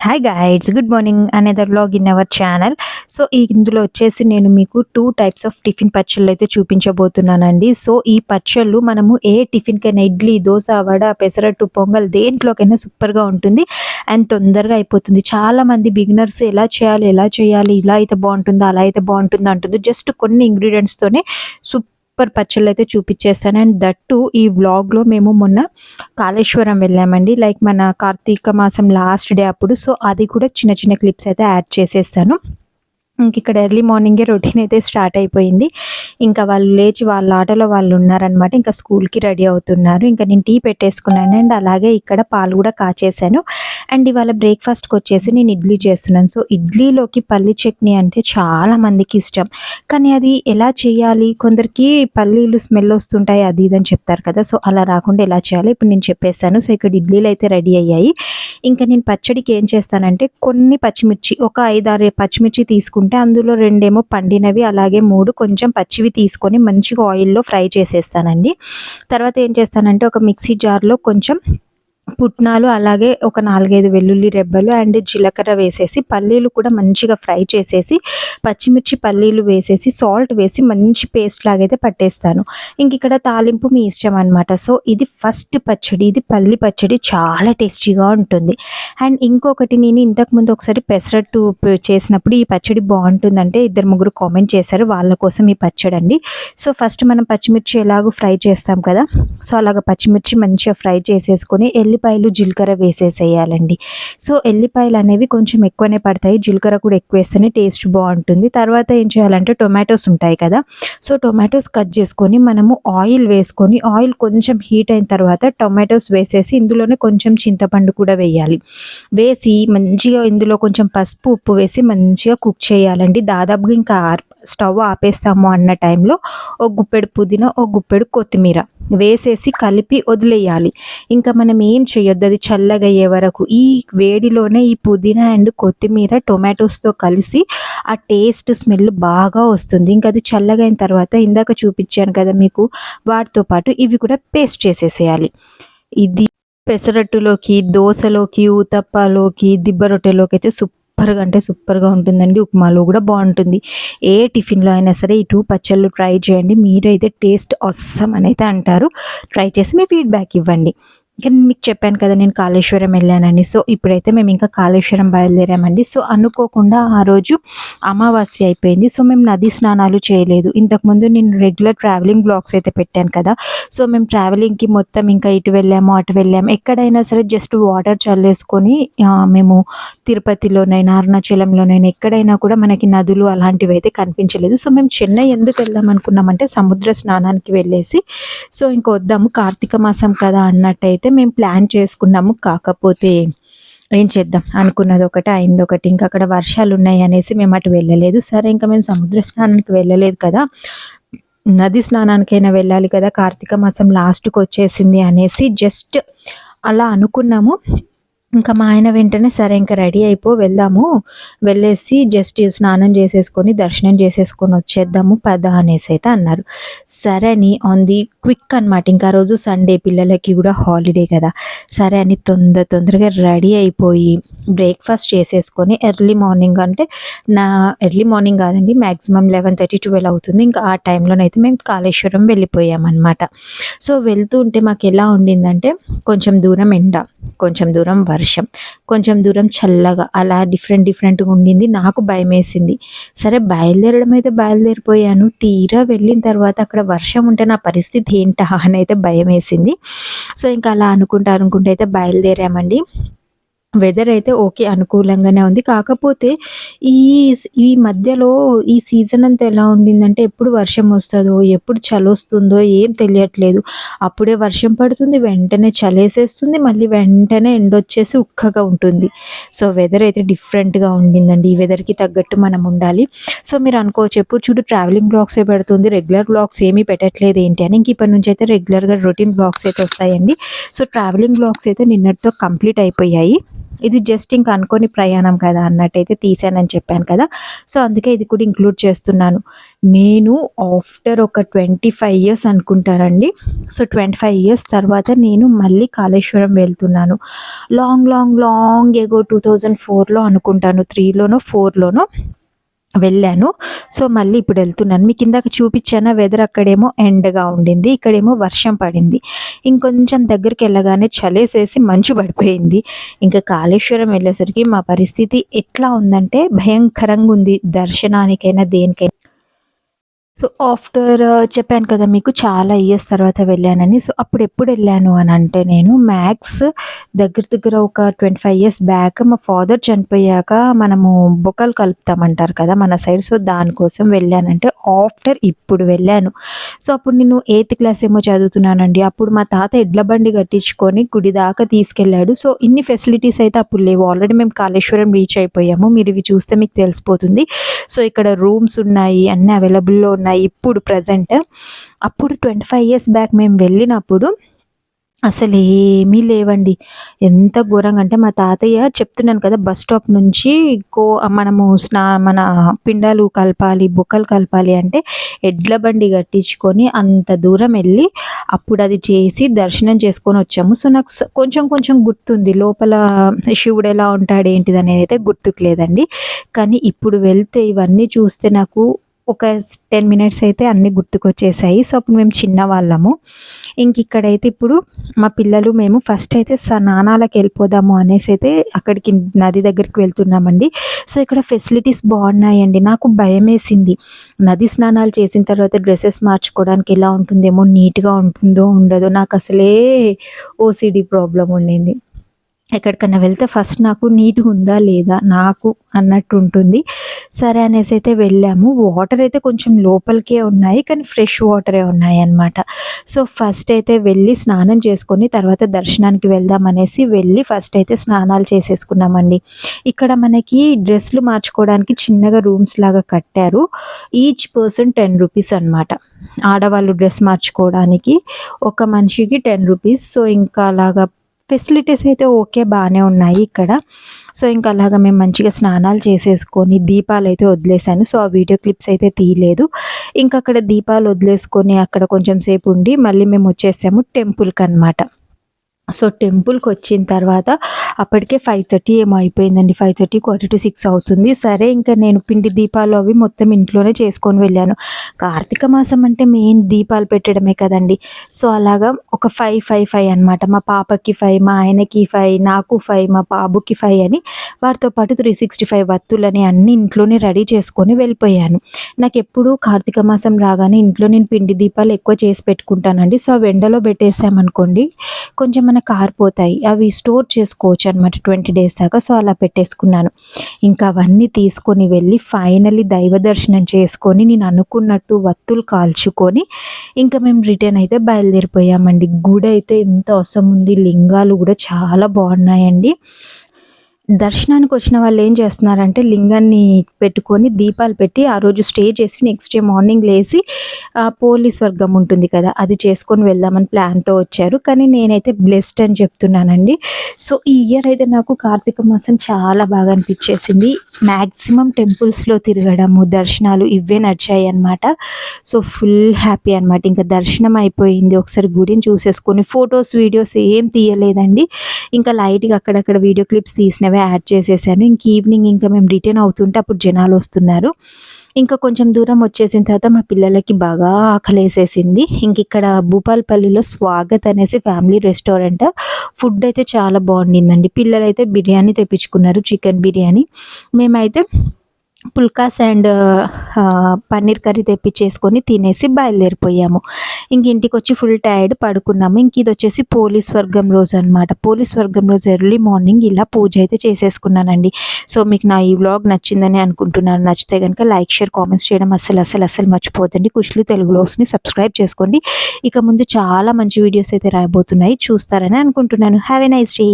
Hi guys good morning another blog in our channel so ఈ ఇందులో వచ్చేసి నేను మీకు టూ టైప్స్ ఆఫ్ టిఫిన్ పచ్చళ్ళు అయితే చూపించబోతున్నానండి. సో ఈ పచ్చళ్ళు మనము ఏ టిఫిన్కైనా ఇడ్లీ దోశ వడ పెసరట్టు పొంగల్ దేంట్లోకైనా సూపర్గా ఉంటుంది అండ్ తొందరగా అయిపోతుంది. చాలా మంది బిగినర్స్ ఎలా చేయాలి ఎలా చేయాలి ఇలా అయితే బాగుంటుందా అలా అయితే బాగుంటుందా అంటుంది. జస్ట్ కొన్ని ఇంగ్రీడియంట్స్తోనే సూపర్ పచ్చళ్ళు అయితే చూపించేస్తాను అండ్ దట్టు ఈ వ్లాగ్లో మేము మొన్న కాళేశ్వరం వెళ్ళామండి. లైక్ మన కార్తీక మాసం లాస్ట్ డే అప్పుడు. సో అది కూడా చిన్న చిన్న క్లిప్స్ అయితే యాడ్ చేసేస్తాను. ఇంక ఇక్కడ ఎర్లీ మార్నింగే రొటీన్ అయితే స్టార్ట్ అయిపోయింది. ఇంకా వాళ్ళు లేచి వాళ్ళ ఆటలో వాళ్ళు ఉన్నారనమాట ఇంకా స్కూల్కి రెడీ అవుతున్నారు. ఇంకా నేను టీ పెట్టేసుకున్నాను అండ్ అలాగే ఇక్కడ పాలు కూడా కాచేసాను అండ్ ఇవాళ బ్రేక్ఫాస్ట్కి వచ్చేసి నేను ఇడ్లీ చేస్తున్నాను. సో ఇడ్లీలోకి పల్లి చట్నీ అంటే చాలా మందికి ఇష్టం. కానీ అది ఎలా చేయాలి? కొందరికి పల్లీలు స్మెల్ వస్తుంటాయి అది ఇది అని చెప్తారు కదా. సో అలా రాకుండా ఎలా చేయాలి? ఇప్పుడు నేను చెప్పేస్తాను సో ఇక్కడ ఇడ్లీలు అయితే రెడీ అయ్యాయి. ఇంకా నేను పచ్చడికి ఏం చేస్తానంటే కొన్ని పచ్చిమిర్చి ఒక ఐదారు పచ్చిమిర్చి తీసుకుంటాను తీసుకుంటే అందులో రెండేమో పండినవి అలాగే మూడు కొంచెం పచ్చివి తీసుకొని మంచిగా ఆయిల్లో ఫ్రై చేసేస్తానండి. తర్వాత ఏం చేస్తానంటే ఒక మిక్సీ జార్లో కొంచెం పుట్నాలు అలాగే ఒక నాలుగైదు వెల్లుల్లి రెబ్బలు అండ్ జీలకర్ర వేసేసి పల్లీలు కూడా మంచిగా ఫ్రై చేసేసి పచ్చిమిర్చి పల్లీలు వేసేసి సాల్ట్ వేసి మంచి పేస్ట్ లాగైతే పట్టేస్తాను. ఇంక ఇక్కడ తాలింపు మీ ఇష్టం అనమాట సో ఇది ఫస్ట్ పచ్చడి ఇది పల్లి పచ్చడి చాలా టేస్టీగా ఉంటుంది. అండ్ ఇంకొకటి నేను ఇంతకుముందు ఒకసారి పెసరట్టు చేసినప్పుడు ఈ పచ్చడి బాగుంటుందంటే ఇద్దరు ముగ్గురు కామెంట్ చేశారు వాళ్ళ కోసం ఈ పచ్చడి అండి. సో ఫస్ట్ మనం పచ్చిమిర్చి ఎలాగో ఫ్రై చేస్తాం కదా సో అలాగ పచ్చిమిర్చి మంచిగా ఫ్రై చేసేసుకొని ఎల్లిపాయలు జీలకర్ర వేసేసేయాలండి. సో ఎల్లిపాయలు అనేవి కొంచెం ఎక్కువనే పడతాయి. జీలకర్ర కూడా ఎక్కువ వేస్తేనే టేస్ట్ బాగుంటుంది. తర్వాత ఏం చేయాలంటే టొమాటోస్ ఉంటాయి కదా సో టొమాటోస్ కట్ చేసుకొని మనము ఆయిల్ వేసుకొని ఆయిల్ కొంచెం హీట్ అయిన తర్వాత టొమాటోస్ వేసేసి ఇందులోనే కొంచెం చింతపండు కూడా వేయాలి. వేసి మంచిగా ఇందులో కొంచెం పసుపు ఉప్పు వేసి మంచిగా కుక్ చేయాలండి. దాదాపుగా ఇంకా ఆర్- స్టవ్ ఆపేస్తాము అన్న టైంలో ఒక గుప్పెడు పుదీనా ఒక గుప్పెడు కొత్తిమీర వేసేసి కలిపి వదిలేయాలి. ఇంకా మనం ఏం చేయొద్దు? అది చల్లగా అయ్యే వరకు ఈ వేడిలోనే ఈ పుదీనా అండ్ కొత్తిమీర టొమాటోస్తో కలిసి ఆ టేస్ట్ స్మెల్ బాగా వస్తుంది. ఇంకా అది చల్లగా అయిన తర్వాత ఇందాక చూపించాను కదా మీకు వాటితో పాటు ఇవి కూడా పేస్ట్ చేసేసేయాలి. ఇది పెసరట్టులోకి దోశలోకి ఊతప్పలోకి దిబ్బ రొట్టెలోకి అయితే సూపర్గా అంటే సూపర్గా ఉంటుందండి. ఉప్మాలో కూడా బాగుంటుంది. ఏ టిఫిన్లో అయినా సరే ఈ టూ పచ్చళ్ళు ట్రై చేయండి. మీరైతే టేస్ట్ అస్సం అని అయితే అంటారు. ట్రై చేసి మీ ఫీడ్బ్యాక్ ఇవ్వండి. ఇంకా మీకు చెప్పాను కదా నేను కాళేశ్వరం వెళ్ళానని. సో ఇప్పుడైతే మేము ఇంకా కాళేశ్వరం బయలుదేరామండి. సో అనుకోకుండా ఆ రోజు అమావాస్య అయిపోయింది. సో మేము నది స్నానాలు చేయలేదు. ఇంతకుముందు నేను రెగ్యులర్ ట్రావెలింగ్ బ్లాగ్స్ అయితే పెట్టాను కదా. సో మేము ట్రావెలింగ్కి మొత్తం ఇంకా ఇటు వెళ్ళాము అటు వెళ్ళాము. ఎక్కడైనా సరే జస్ట్ వాటర్ చల్లేసుకొని మేము తిరుపతిలోనైనా అరుణాచలంలోనైనా ఎక్కడైనా కూడా మనకి నదులు అలాంటివి అయితే కనిపించలేదు. సో మేము చెన్నై ఎందుకు వెళ్దాం అనుకున్నామంటే సముద్ర స్నానానికి వెళ్ళేసి. సో ఇంక వద్దాము కార్తీక మాసం కదా అన్నట్టయితే మేము ప్లాన్ చేసుకున్నాము. కాకపోతే ఏం చేద్దాం? అనుకున్నది ఒకటి అయింది ఒకటి. ఇంకా అక్కడ వర్షాలు ఉన్నాయి అనేసి మేము అటు వెళ్ళలేదు. సరే ఇంకా మేము సముద్ర స్నానానికి వెళ్ళలేదు కదా. నది స్నానానికైనా వెళ్ళాలి కదా. కార్తీక మాసం లాస్ట్కి వచ్చేసింది అనేసి జస్ట్ అలా అనుకున్నాము. ఇంకా మా ఆయన వెంటనే సరే ఇంకా రెడీ అయిపో వెళ్దాము. వెళ్ళేసి జస్ట్ స్నానం చేసేసుకొని దర్శనం చేసేసుకొని వచ్చేద్దాము పద అనేసి అయితే అన్నారు. సరే అని ఆన్ ది క్విక్ అనమాట ఇంకా రోజు సండే పిల్లలకి కూడా హాలిడే కదా. సరే అని తొందర తొందరగా రెడీ అయిపోయి బ్రేక్ఫాస్ట్ చేసేసుకొని ఎర్లీ మార్నింగ్ అంటే నా ఎర్లీ మార్నింగ్ కాదండి మ్యాక్సిమం లెవెన్ థర్టీ ట్వెల్వ్ అవుతుంది. ఇంకా ఆ టైంలోనైతే మేము కాళేశ్వరం వెళ్ళిపోయామన్నమాట సో వెళ్తూ ఉంటే మాకు ఎలా ఉండిందంటే కొంచెం దూరం ఎండ కొంచెం దూరం వర్షం. కొంచెం దూరం చల్లగా అలా డిఫరెంట్ డిఫరెంట్గా ఉండింది. నాకు భయం వేసింది సరే బయలుదేరడం అయితే బయలుదేరిపోయాను. తీరా వెళ్ళిన తర్వాత అక్కడ వర్షం ఉంటే నా పరిస్థితి ఏంటా అని అయితే భయం వేసింది సో ఇంకా అలా అనుకుంటా అనుకుంటే అయితే బయలుదేరామండి. వెదర్ అయితే ఓకే అనుకూలంగానే ఉంది. కాకపోతే ఈ ఈ మధ్యలో ఈ సీజన్ అంతా ఎలా ఉండిందంటే ఎప్పుడు వర్షం వస్తుందో ఎప్పుడు చలి వస్తుందో ఏం తెలియట్లేదు. అప్పుడే వర్షం పడుతుంది వెంటనే చలేసేస్తుంది మళ్ళీ వెంటనే ఎండ వచ్చేసి ఉక్కగా ఉంటుంది. సో వెదర్ అయితే డిఫరెంట్గా ఉండిందండి. ఈ వెదర్కి తగ్గట్టు మనం ఉండాలి. సో మీరు అనుకోవచ్చు ఎప్పుడు చూడు ట్రావెలింగ్ బ్లాగ్సే పెడుతుంది రెగ్యులర్ బ్లాగ్స్ ఏమీ పెట్టట్లేదు ఏంటి అని. ఇంక ఇప్పటి నుంచి అయితే రెగ్యులర్గా రొటీన్ బ్లాగ్స్ అయితే వస్తాయండి. సో ట్రావెలింగ్ బ్లాగ్స్ అయితే నిన్నటితో కంప్లీట్ అయిపోయాయి. ఇది జస్ట్ ఇంకా అనుకోని ప్రయాణం కదా అన్నట్టయితే తీసానని చెప్పాను కదా. సో అందుకే ఇది కూడా ఇంక్లూడ్ చేస్తున్నాను. నేను ఆఫ్టర్ ఒక ట్వంటీ ఫైవ్ ఇయర్స్ అనుకుంటానండి. సో ట్వంటీ ఫైవ్ ఇయర్స్ తర్వాత నేను మళ్ళీ కాళేశ్వరం వెళ్తున్నాను. Long long long ago two thousand ఫోర్లో అనుకుంటాను. త్రీలోనో ఫోర్లోనో వెళ్ళాను. సో మళ్ళీ ఇప్పుడు వెళ్తున్నాను. మీకు ఇందాక చూపించాను వెదర్ అక్కడేమో ఎండగా ఉండింది. ఇక్కడేమో వర్షం పడింది. ఇంకొంచెం దగ్గరికి వెళ్ళగానే చలేసేసి మంచు పడిపోయింది. ఇంకా కాళేశ్వరం వెళ్ళేసరికి మా పరిస్థితి ఎట్లా ఉందంటే భయంకరంగా ఉంది. దర్శనానికైనా దేనికైనా. సో ఆఫ్టర్ చెప్పాను కదా మీకు చాలా ఇయర్స్ తర్వాత వెళ్ళానని. సో అప్పుడు ఎప్పుడు వెళ్ళాను అని అంటే నేను మ్యాథ్స్ దగ్గర దగ్గర ఒక ట్వంటీ ఫైవ్ ఇయర్స్ బ్యాక్ మా ఫాదర్ చనిపోయాక మనము బొక్కలు కలుపుతామంటారు కదా మన సైడ్. సో దానికోసం వెళ్ళానంటే ఆఫ్టర్ ఇప్పుడు వెళ్ళాను. సో అప్పుడు నేను ఎయిత్ క్లాస్ ఏమో చదువుతున్నానండి. అప్పుడు మా తాత ఎడ్ల బండి కట్టించుకొని గుడి దాకా తీసుకెళ్ళాడు. సో ఇన్ని ఫెసిలిటీస్ అయితే అప్పుడు లేవు. ఆల్రెడీ మేము కాళేశ్వరం రీచ్ అయిపోయాము. మీరు ఇవి చూస్తే మీకు తెలిసిపోతుంది. సో ఇక్కడ రూమ్స్ ఉన్నాయి అన్నీ అవైలబుల్లో ఉన్నాయి ఇప్పుడు ప్రజెంట్ అప్పుడు ట్వంటీ ఫైవ్ ఇయర్స్ బ్యాక్ మేము వెళ్ళినప్పుడు అసలు ఏమీ లేవండి. ఎంత ఘోరంగా అంటే మా తాతయ్య చెప్తున్నాను కదా బస్ స్టాప్ నుంచి కో మనము స్నా మన పిండాలు కలపాలి బొక్కలు కలపాలి అంటే ఎడ్ల బండి కట్టించుకొని అంత దూరం వెళ్ళి అప్పుడు అది చేసి దర్శనం చేసుకొని వచ్చాము. సో నాకు కొంచెం కొంచెం గుర్తుంది. లోపల శివుడు ఎలా ఉంటాడు ఏంటిది అనేది అయితే గుర్తుకు లేదండి. కానీ ఇప్పుడు వెళ్తే ఇవన్నీ చూస్తే నాకు ఒక టెన్ మినిట్స్ అయితే అన్నీ గుర్తుకొచ్చేసాయి. సో అప్పుడు మేము చిన్నవాళ్ళము ఇంక ఇక్కడైతే ఇప్పుడు మా పిల్లలు మేము ఫస్ట్ అయితే స్నానాలకు వెళ్ళిపోదాము అనేసి అయితే అక్కడికి నది దగ్గరికి వెళ్తున్నామండి. సో ఇక్కడ ఫెసిలిటీస్ బాగున్నాయండి. నాకు భయం వేసింది నది స్నానాలు చేసిన తర్వాత డ్రెస్సెస్ మార్చుకోవడానికి ఎలా ఉంటుందేమో నీట్గా ఉంటుందో ఉండదో నాకు అసలే ఓసిడి ప్రాబ్లం ఉండింది. ఎక్కడికన్నా వెళ్తే ఫస్ట్ నాకు నీట్గా ఉందా లేదా నాకు అన్నట్టు ఉంటుంది. సరే అనేసి అయితే వెళ్ళాము. వాటర్ అయితే కొంచెం లోపలికే ఉన్నాయి కానీ ఫ్రెష్ వాటరే ఉన్నాయి అన్నమాట. సో ఫస్ట్ అయితే వెళ్ళి స్నానం చేసుకొని తర్వాత దర్శనానికి వెళ్దాం అనేసి వెళ్ళి ఫస్ట్ అయితే స్నానాలు చేసేసుకున్నామండి. ఇక్కడ మనకి డ్రెస్లు మార్చుకోవడానికి చిన్నగా రూమ్స్ లాగా కట్టారు. ఈచ్ పర్సన్ టెన్ రూపీస్ అనమాట ఆడవాళ్ళు డ్రెస్ మార్చుకోవడానికి ఒక మనిషికి టెన్ రూపీస్. సో ఇంకా అలాగా ఫెసిలిటీస్ అయితే ఓకే బాగానే ఉన్నాయి ఇక్కడ. సో ఇంకా అలాగా మేము మంచిగా స్నానాలు చేసేసుకొని దీపాలు అయితే వదిలేసాను సో ఆ వీడియో క్లిప్స్ అయితే తీయలేదు. ఇంకా అక్కడ దీపాలు వదిలేసుకొని అక్కడ కొంచెం సేపు ఉండి మళ్ళీ మేము వచ్చేసాము టెంపుల్కి అనమాట సో టెంపుల్కి వచ్చిన తర్వాత అప్పటికే ఫైవ్ థర్టీ ఏమో అయిపోయిందండి. Five thirty quarter to six అవుతుంది. సరే ఇంకా నేను పిండి దీపాలు అవి మొత్తం ఇంట్లోనే చేసుకొని వెళ్ళాను. కార్తీక మాసం అంటే మెయిన్ దీపాలు పెట్టడమే కదండి. సో అలాగా ఒక ఫైవ్ ఫైవ్ ఫైవ్ అనమాట మా పాపకి ఫైవ్ మా ఆయనకి ఫైవ్ నాకు ఫైవ్ మా బాబుకి ఫైవ్ అని వారితో పాటు త్రీ సిక్స్టీ ఫైవ్ వత్తులని అన్ని ఇంట్లోనే రెడీ చేసుకొని వెళ్ళిపోయాను. నాకు ఎప్పుడు కార్తీక మాసం రాగానే ఇంట్లో నేను పిండి దీపాలు ఎక్కువ చేసి పెట్టుకుంటానండి. సో అవి ఎండలో పెట్టేసామనుకోండి కొంచెం మన కారిపోతాయి. అవి స్టోర్ చేసుకోవచ్చు. అనమాట ట్వంటీ డేస్ దాకా. సో అలా పెట్టేసుకున్నాను. ఇంకా అవన్నీ తీసుకొని వెళ్ళి ఫైనలీ దైవ దర్శనం చేసుకొని నేను అనుకున్నట్టు వత్తులు కాల్చుకొని ఇంకా మేము రిటర్న్ అయితే బయలుదేరిపోయామండి. గుడి అయితే ఎంత అవసరం ఉంది. లింగాలు కూడా చాలా బాగున్నాయండి. దర్శనానికి వచ్చిన వాళ్ళు ఏం చేస్తున్నారంటే లింగాన్ని పెట్టుకొని దీపాలు పెట్టి ఆ రోజు స్టే చేసి నెక్స్ట్ డే మార్నింగ్ లేచి పోలీస్ వర్గం ఉంటుంది కదా అది చేసుకొని వెళ్దామని ప్లాన్తో వచ్చారు. కానీ నేనైతే బ్లెస్డ్ అని చెప్తున్నానండి. సో ఈ ఇయర్ అయితే నాకు కార్తీక మాసం చాలా బాగా అనిపించేసింది. మ్యాక్సిమం టెంపుల్స్లో తిరగడము దర్శనాలు ఇవే నడిచాయి అనమాట సో ఫుల్ హ్యాపీ అనమాట ఇంకా దర్శనం అయిపోయింది. ఒకసారి గుడిని చూసేసుకొని ఫొటోస్ వీడియోస్ ఏం తీయలేదండి. ఇంకా లైట్గా అక్కడక్కడ వీడియో క్లిప్స్ తీసినవే యాడ్ చేసేసాను. ఇంక ఈవినింగ్ ఇంకా మేము రిటర్న్ అవుతుంటే అప్పుడు జనాలు వస్తున్నారు. ఇంకా కొంచెం దూరం వచ్చేసిన తర్వాత మా పిల్లలకి బాగా ఆకలేసేసింది. ఇంక ఇక్కడ భూపాలపల్లిలో స్వాగత్ అనేసి ఫ్యామిలీ రెస్టారెంట్. ఫుడ్ అయితే చాలా బాగుండిందండి. పిల్లలైతే బిర్యానీ తెప్పించుకున్నారు. చికెన్ బిర్యానీ. మేమైతే పుల్కాస్ అండ్ పన్నీర్ కర్రీ తెప్పించేసుకొని తినేసి బయలుదేరిపోయాము. ఇంక ఇంటికి వచ్చి ఫుల్ టైర్డ్ పడుకున్నాము. ఇంక ఇది వచ్చేసి పోలీస్ వర్గం రోజు అనమాట పోలీస్ వర్గం రోజు ఎర్లీ మార్నింగ్ ఇలా పూజ అయితే చేసేసుకున్నానండి. సో మీకు నా ఈ వ్లాగ్ నచ్చిందని అనుకుంటున్నాను. నచ్చితే కనుక లైక్ షేర్ కామెంట్స్ చేయడం అసలు అసలు అసలు మర్చిపోదండి కుషులు తెలుగు వ్లాగ్స్ని సబ్స్క్రైబ్ చేసుకోండి. ఇక ముందు చాలా మంచి వీడియోస్ అయితే రాబోతున్నాయి. చూస్తారని అనుకుంటున్నాను. Have a nice day